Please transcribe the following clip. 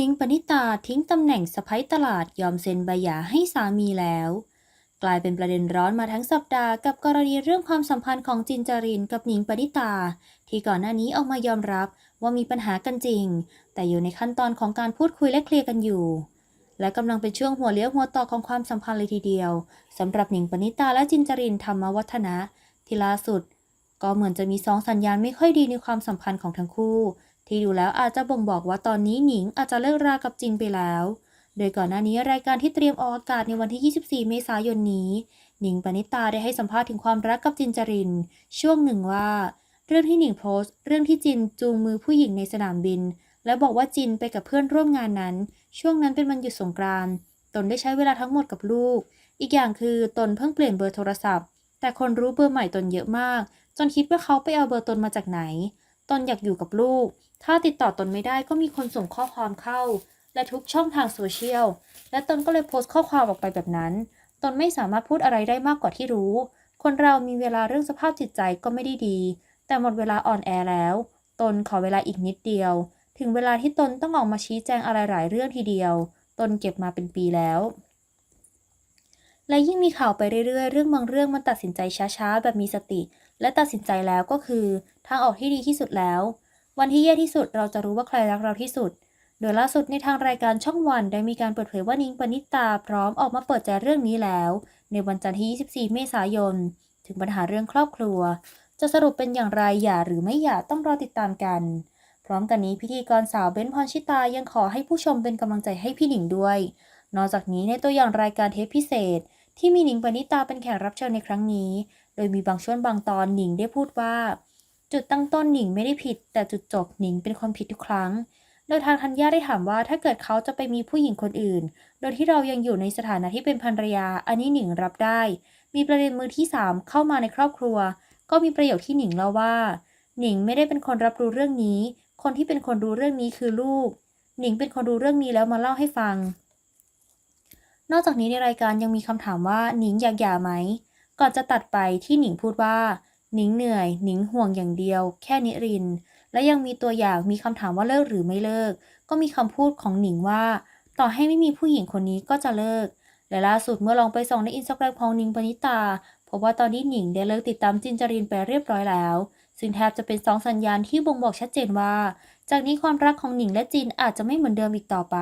นิ้งปณิตาทิ้งตำแหน่งสะพ้ยตลาดยอมเซ็นใบหย่าให้สามีแล้ว กลายเป็นประเด็นร้อนมาทั้งสัปดาห์กับกรณีเรื่องความสัมพันธ์ของจินจารินกับหนิงปณิตา ที่ก่อนหน้านี้ออกมายอมรับว่ามีปัญหากันจริง แต่อยู่ในขั้นตอนของการพูดคุยและเคลียร์กันอยู่ และกำลังเป็นช่วงหัวเลี้ยวหัวต่อของความสัมพันธ์เลยทีเดียวสำหรับหนิงปณิตาและจินจารินธรรมวัฒนะที่ล่าสุด ก็เหมือนจะมีสองสัญญาณไม่ค่อยดีในความสัมพันธ์ของทั้งคู่ ที่ดูแล้วอาจจะบ่งบอกว่าตอนนี้หนิงอาจจะเลิกรากับจินไปแล้ว โดยก่อนหน้านี้รายการที่เตรียมออกอากาศในวันที่ 24 เมษายนนี้ หนิงปณิตาได้ให้สัมภาษณ์ถึงความรักกับจินจริน ช่วงหนึ่งว่า เรื่องที่หนิงโพสต์ เรื่องที่จินจูงมือผู้หญิงในสนามบิน และบอกว่าจินไปกับเพื่อนร่วมงานนั้น ช่วงนั้นเป็นวันหยุดสงกรานต์ตนได้ใช้เวลาทั้งหมดกับลูก อีกอย่างคือตนเพิ่งเปลี่ยนเบอร์โทรศัพท์ แต่คนรู้เบอร์ใหม่ตนเยอะมาก จนคิดว่าเขาไปเอาเบอร์ตนมาจากไหน ตนอยากอยู่กับลูก ถ้าติดต่อตนไม่ได้ก็มีคนส่งข้อความเข้า และทุกช่องทางโซเชียล และตนก็เลยโพสต์ข้อความออกไปแบบนั้น ตนไม่สามารถพูดอะไรได้มากกว่าที่รู้ คนเรามีเวลาเรื่องสภาพจิตใจก็ไม่ได้ดี แต่หมดเวลาอ่อนแอแล้ว ตนขอเวลาอีกนิดเดียว ถึงเวลาที่ตนต้องออกมาชี้แจงอะไรหลายเรื่องทีเดียว ตนเก็บมาเป็นปีแล้ว และยิ่งมีข่าวไปเรื่อยๆ เรื่องบางเรื่องมันตัดสินใจช้าๆ แบบมีสติ และตัดสินใจแล้วก็คือ ทางออกที่ดีที่สุดแล้ว วันที่แย่ที่สุดเราจะรู้ว่าใครรักเราที่สุด โดยล่าสุดในทางรายการช่องวันได้มีการเปิดเผยว่านิ้งปณิตาพร้อมออกมาเปิดใจเรื่องนี้แล้ว ในวันจันทร์ที่ 24 เมษายน ถึงปัญหาเรื่องครอบครัว จะสรุปเป็นอย่างไรหย่าหรือไม่หย่าต้องรอติดตามกัน พร้อมกันนี้พิธีกรสาวเบ้นพรชิตายังขอให้ผู้ชมเป็นกำลังใจให้พี่หนิงด้วย นอกจากนี้ในตัวอย่างรายการเทปพิเศษ ที่มีหนิงปณิตาเป็นแขกรับเชิญในครั้งนี้ โดยมีบางช่วงบางตอนหนิงได้พูดว่า จุดตั้งต้นหนิงไม่ได้ผิด แต่จุดจบหนิงเป็นคนผิดทุกครั้ง โดยทางธัญญาได้ถามว่าถ้าเกิดเขาจะไปมีผู้หญิงคนอื่น โดยที่เรายังอยู่ในสถานะที่เป็นภรรยา อันนี้หนิงรับได้ มีประเด็นมือที่สามเข้ามาในครอบครัว ก็มีประโยคที่หนิงเล่าว่า หนิงไม่ได้เป็นคนรับรู้เรื่องนี้ คนที่เป็นคนรู้เรื่องนี้คือลูก หนิงเป็นคนรู้เรื่องนี้แล้วมาเล่าให้ฟัง นอกจากนี้ในรายการยังมีคำถามว่าหนิงอยากหย่าไหม ก่อนจะตัดไปที่หนิงพูดว่า หนิงเหนื่อย หนิงห่วงอย่างเดียว แค่นิริน และยังมีตัวอย่างมีคำถามว่าเลิกหรือไม่เลิก ก็มีคำพูดของหนิงว่า ต่อให้ไม่มีผู้หญิงคนนี้ก็จะเลิก และล่าสุดเมื่อลองไปส่องในอินสตาแกรมของหนิงปณิตาพบว่าตอนนี้หนิงได้เลิกติดตามจินจรินไปเรียบร้อยแล้ว ซึ่งแทบจะเป็นสองสัญญาณที่บ่งบอกชัดเจนว่า จากนี้ความรักของหนิงและจินอาจจะไม่เหมือนเดิมอีกต่อไป